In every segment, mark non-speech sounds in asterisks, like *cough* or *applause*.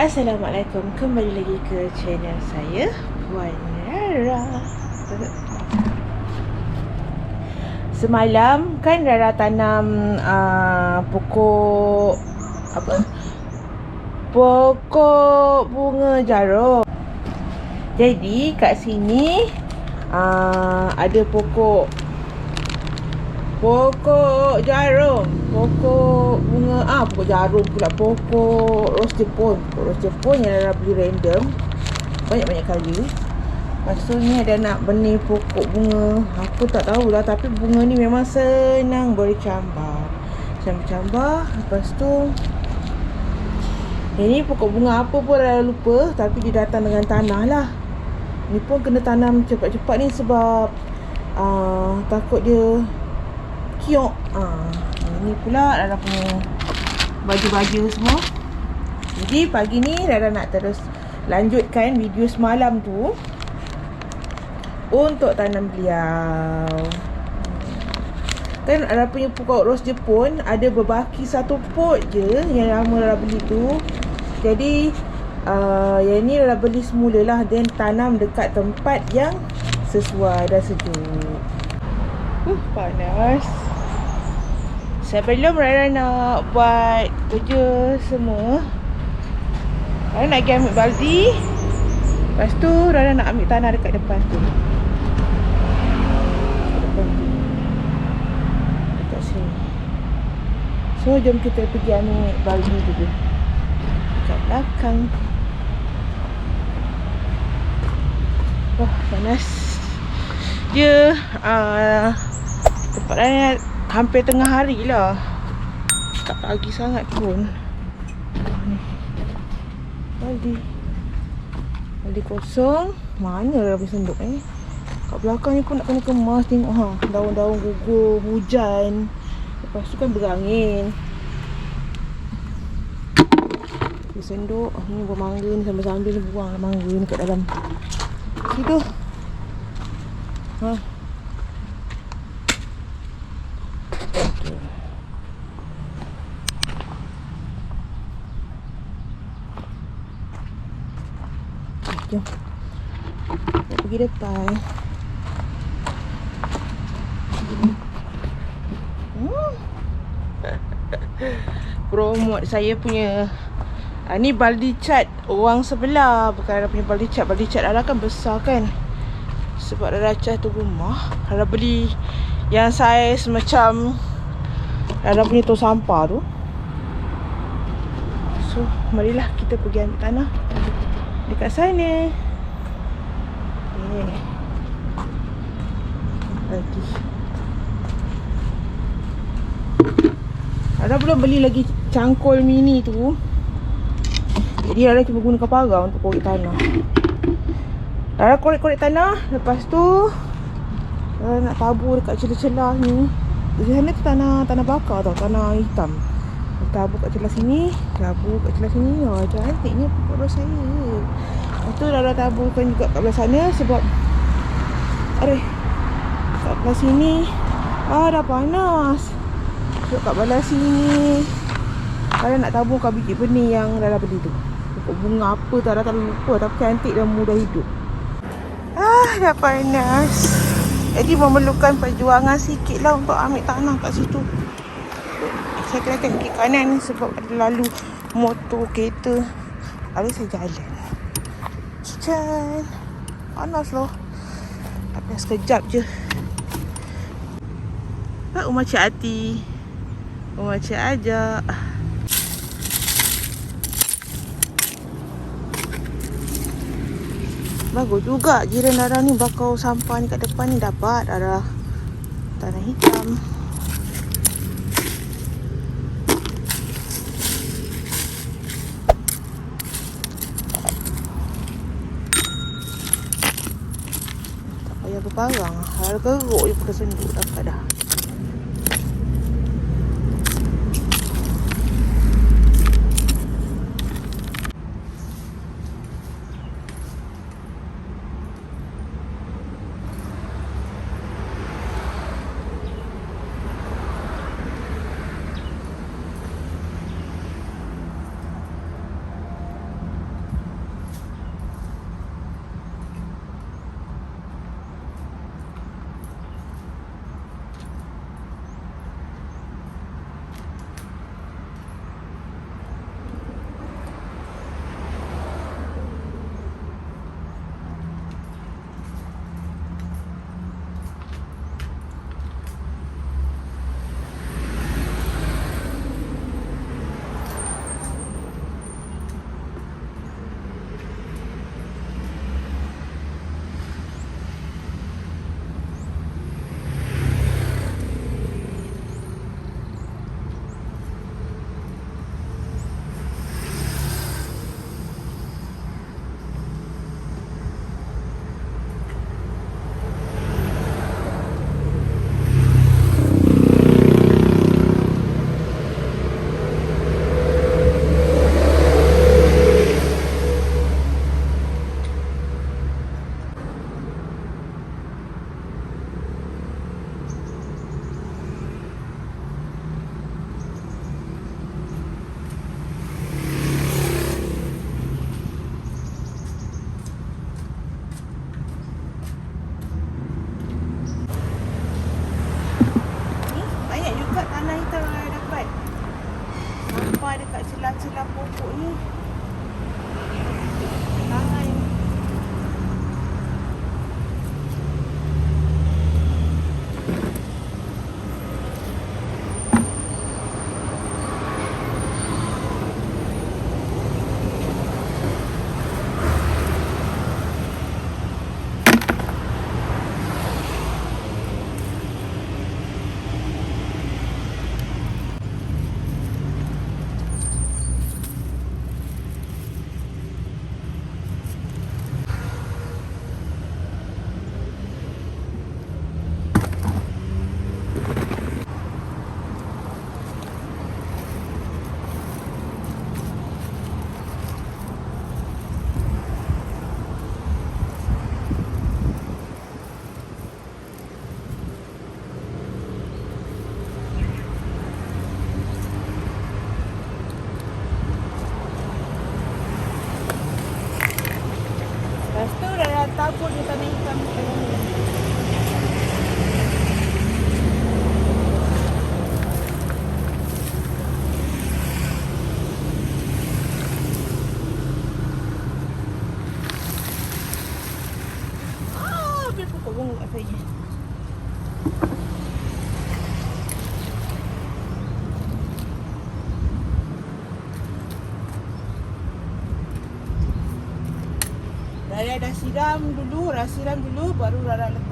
Assalamualaikum. Kembali lagi ke channel saya Puan Rara Semalam kan Rara tanam uh, pokok Apa? Pokok bunga jarum Jadi kat sini uh, Ada pokok Pokok jarum. Pokok bunga Ah pokok jarum pula. Pokok ros jepun Pokok ros jepun yang dah beli random. Banyak-banyak kali. Tu ni ada nak benih pokok bunga. Aku tak tahulah Tapi bunga ni memang senang boleh cambar Cambar-cambar Lepas tu Ini pokok bunga apa pun dah lupa Tapi dia datang dengan tanah lah. Ni pun kena tanam cepat-cepat ni sebab uh, Takut dia kiok. Ha, ini pula Rara punya baju-baju semua. Jadi pagi ni Rara nak terus lanjutkan video semalam tu untuk tanam beliau. Kan Rara punya pokok ros Jepun ada berbaki satu pot je yang lama Rara beli tu. Jadi uh, yang ni Rara beli semula lah dan tanam dekat tempat yang sesuai dan sejuk. Uh, panas. Sebelum Rara nak buat kerja semua Rara nak pergi ambil baldi. Lepas tu Rara nak ambil tanah dekat depan tu. Dekat sini. So jom kita pergi ambil baldi dulu. Dekat belakang. Wah panas. Dia uh, Tempat Rara hampir tengah hari lah. Tak pagi sangat pun. Baldi. Baldi kosong. Mana dah habis senduk eh? Kat belakang ni pun nak kena kemas Tengok ha. Daun-daun gugur Hujan. Lepas tu kan berangin. Dia senduk. Ni buah mangga ni Sambil-sambil buang lah mangga ni kat dalam. Situ. Ha Jom. Pergi depan. Hmm. Promote saya punya ha, Ni baldi cat orang sebelah Bukan ada punya baldi cat Baldi cat Ara kan besar kan Sebab ada cat tu rumah Ara beli Yang saiz macam Ara punya tu sampah tu So marilah kita pergi ambil tanah Dekat sana. Okay. Lagi. Ada belum beli lagi cangkul mini tu. Jadi ada cuma gunakan pagar untuk korek tanah. Ada korek-korek tanah. Lepas tu Ada nak tabur dekat celah-celah ni. Di sana tu tanah tanah bakar tau, tanah hitam. Tabur kat celah sini Tabur kat celah sini Oh cantiknya pokok ros saya Lepas tu Rara taburkan juga kat belah sana Sebab Aduh Kat belah sini Ah dah panas So kat belah sini Rara nak taburkan biji benih yang Rara beli tu Pokok bunga apa tu Rara tak lupa Tapi cantik dan mudah hidup Ah dah panas Jadi memerlukan perjuangan sikit lah Untuk ambil tanah kat situ saya kena tengok kanan ni sebab ada lalu motor, kereta. Ada saya jalan. Cican. Panas loh. Tapi sekejap je. Pak rumah Cik Ati. Rumah Cik Aja. Bagus juga jiran Dara ni bakau sampah ni kat depan ni dapat Dara tanah hitam. berparang Hal keruk je pakai senduk dapat dah tu dah dah tabur di tanah hitam kat dalam ni. Ah, ambil pokok bunga kat saya. Rara dah siram dulu, Rara siram dulu baru Rara letak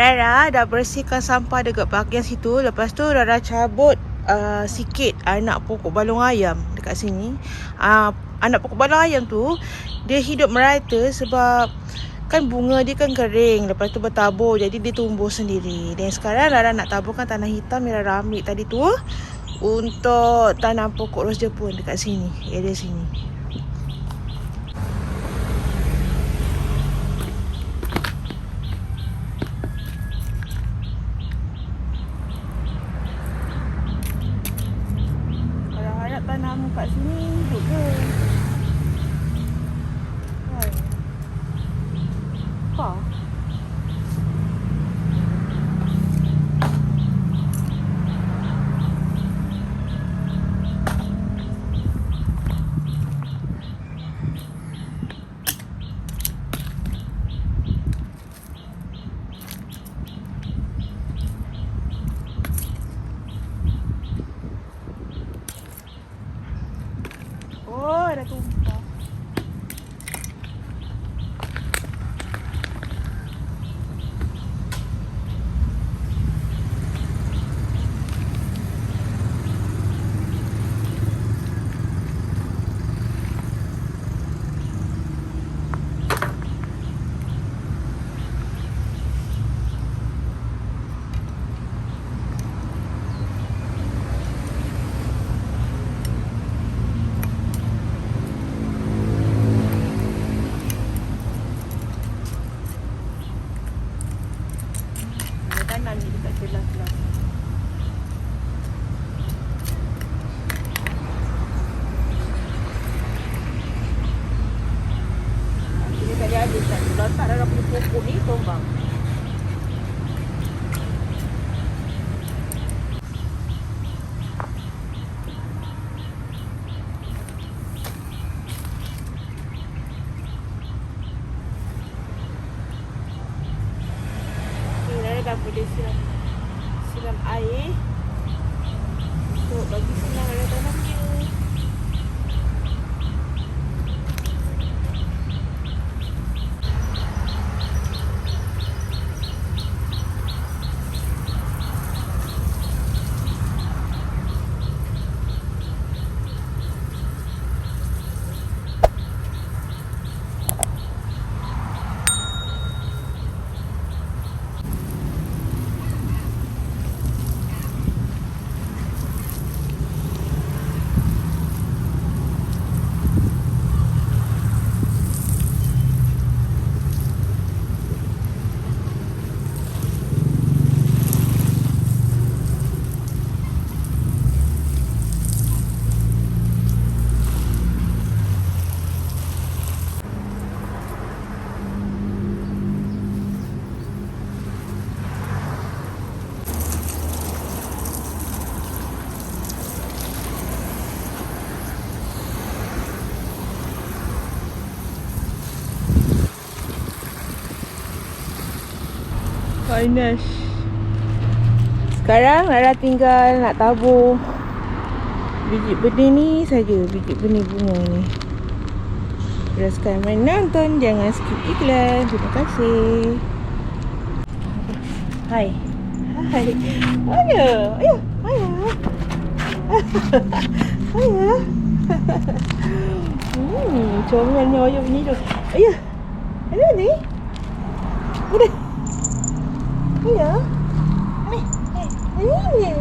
Rara dah bersihkan sampah dekat bahagian situ. Lepas tu Rara cabut uh, sikit anak pokok balong ayam dekat sini. Uh, anak pokok balong ayam tu dia hidup merata sebab kan bunga dia kan kering. Lepas tu bertabur jadi dia tumbuh sendiri. Dan sekarang Rara nak taburkan tanah hitam yang Rara ambil tadi tu untuk tanam pokok ros Jepun dekat sini. Area sini. Boleh siram siram air untuk bagi sinar pada tanam dia. Panas. Sekarang Lara tinggal nak tabur biji benih ni saja, biji benih bunga ni. Teruskan menonton, jangan skip iklan. Terima kasih. Hai. Hai. Ayah. Ayah. Ayah. *laughs* Ayah. Hmm, comelnya ayah bunyi tu. Ayah. Ada ni? Ada. Ayah. Ni. Ni.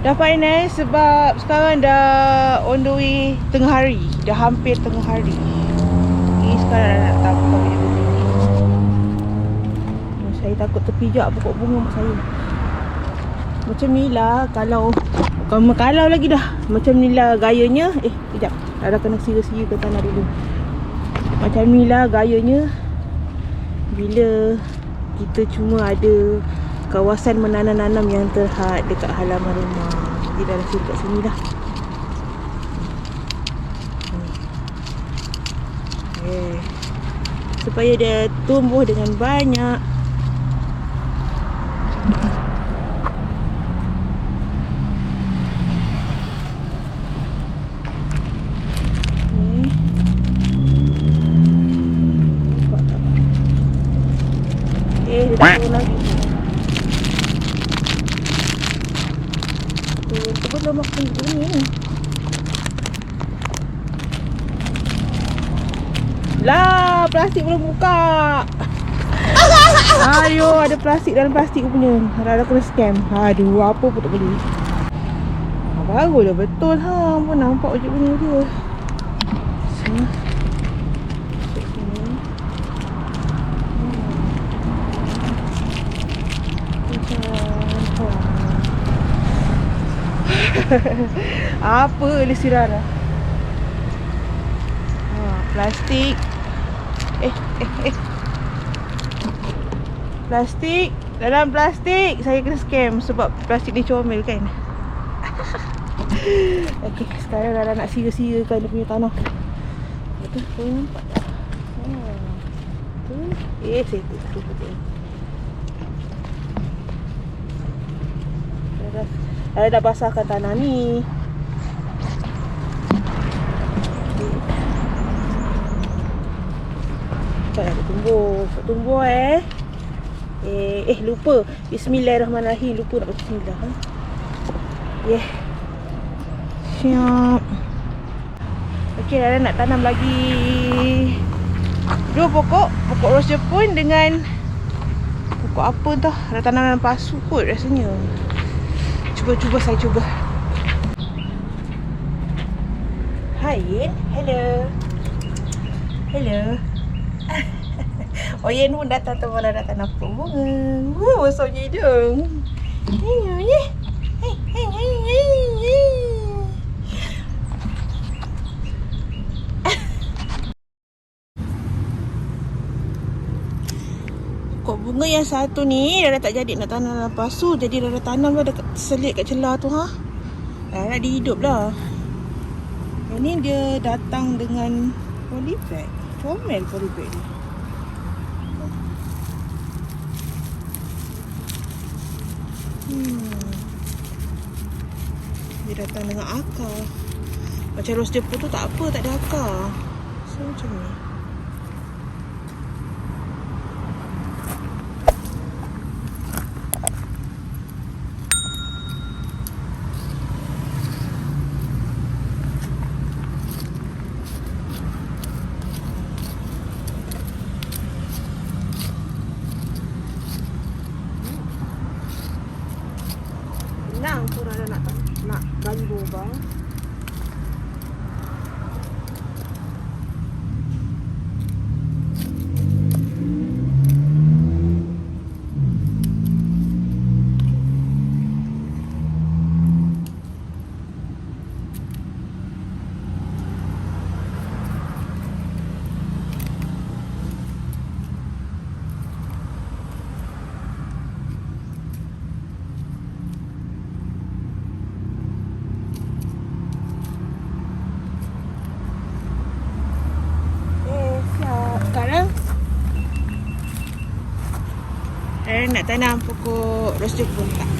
Dah finance sebab sekarang dah on the way tengah hari. Dah hampir tengah hari. Ni sekarang dah nak benih ni. Oh, Saya takut terpijak pokok bunga saya. Macam ni lah kalau Bukan kalau lagi dah Macam ni lah gayanya Eh kejap Dah kena sira-sira ke tanah dulu Macam ni lah gayanya Bila Kita cuma ada Kawasan menanam-nanam yang terhad Dekat halaman rumah Kita dah rasa dekat sini dah. Okay. Supaya dia tumbuh dengan banyak Ni. Nampak tak? Eh, dia dah turun lagi. Turun tu belum makan bunyi ni. Lah, plastik belum buka. Ayo, ada plastik dalam plastik punya. Ada kena scam. Aduh, apa pun tak boleh. Ah, Baru dah betul ha. Pun nampak wajib punya dia. Sini. *laughs* Apa lesi Rara? Ha, plastik. Eh, eh, eh. Plastik. Dalam plastik. Saya kena scam sebab plastik ni comel kan. *laughs* Okey, sekarang Rara nak sira-sirakan dia punya tanah. Betul, kau nampak tak? Ha. Tu. Eh, saya tu. tu, tu, tu. Rara, Rara dah basahkan tanah ni. Cepat dah tumbuh. Cepat tumbuh eh. Eh, eh lupa. Bismillahirrahmanirrahim. Lupa nak bismillah. Ha? Yeah. Siap. Okey, Rara nak tanam lagi dua pokok. Pokok ros Jepun dengan pokok apa entah. Rara tanam dalam pasu kot rasanya. Cuba-cuba saya cuba. Hai Yin. Hello. Hello. Oh Yin pun datang tu malah datang nampak bunga. Wah, besarnya hidung. Hey, hey, hey, hey. Pokok bunga yang satu ni Rara tak jadi nak tanam dalam pasu Jadi Rara tanam lah dekat selit kat celah tu ha Rara dihidup lah Yang ni dia datang dengan polybag Comel polybag ni Hmm. Dia datang dengan akar Macam rose depo tu tak apa Tak ada akar So macam ni Senang pun ada nak nak bagi lubang. Eh, siap. Sekarang Eh, nak tanam pokok rose jepun tak?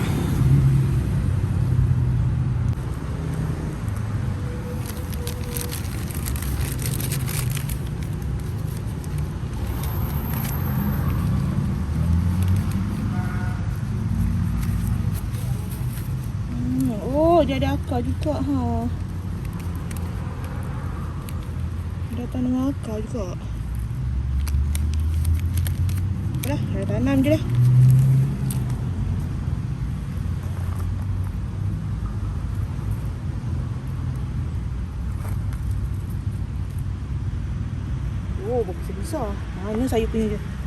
Hmm, Oh, dia ada akar juga ha. Datang dengan akar juga. Dah, dah tanam je dah. Oh, besar-besar. Mana saya punya je. Yang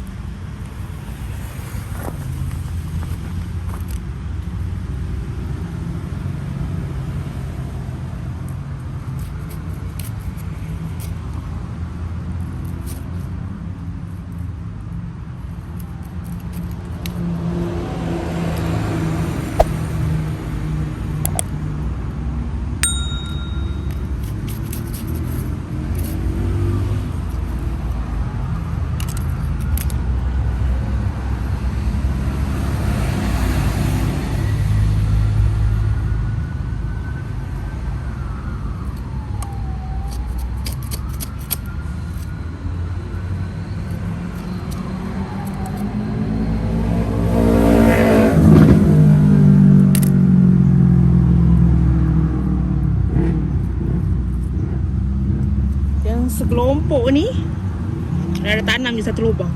sekelompok ni Dah ada tanam je satu lubang.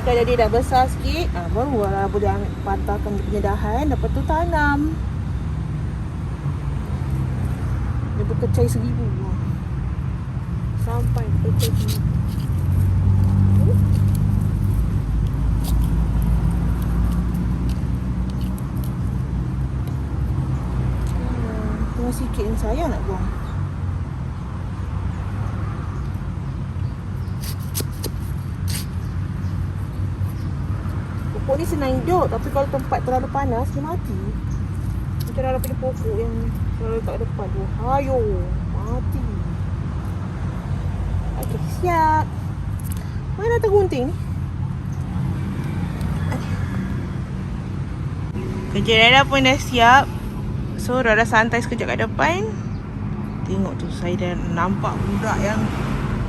Kalau dia dah besar sikit ah, Baru lah boleh patahkan dia punya dahan Lepas tu tanam. Dia berkecai seribu. Sampai berkecai seribu Tengah sikit ni saya nak buang. Pokok ni senang hidup tapi kalau tempat terlalu panas dia mati. Macam ada punya pokok yang kalau letak depan tu. Hayo, mati. Okey, siap. Mana tak gunting ni? Kerja Rara pun dah siap So Rara santai sekejap kat depan. Tengok tu saya dah nampak budak yang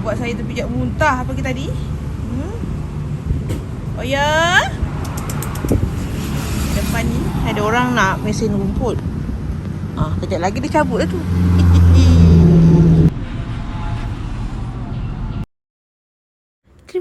Buat saya terpijak muntah pagi tadi. Hmm? Oh ya? Depan ni ada orang nak mesin rumput. Ah, kejap lagi dia cabut dah tu *laughs* Terima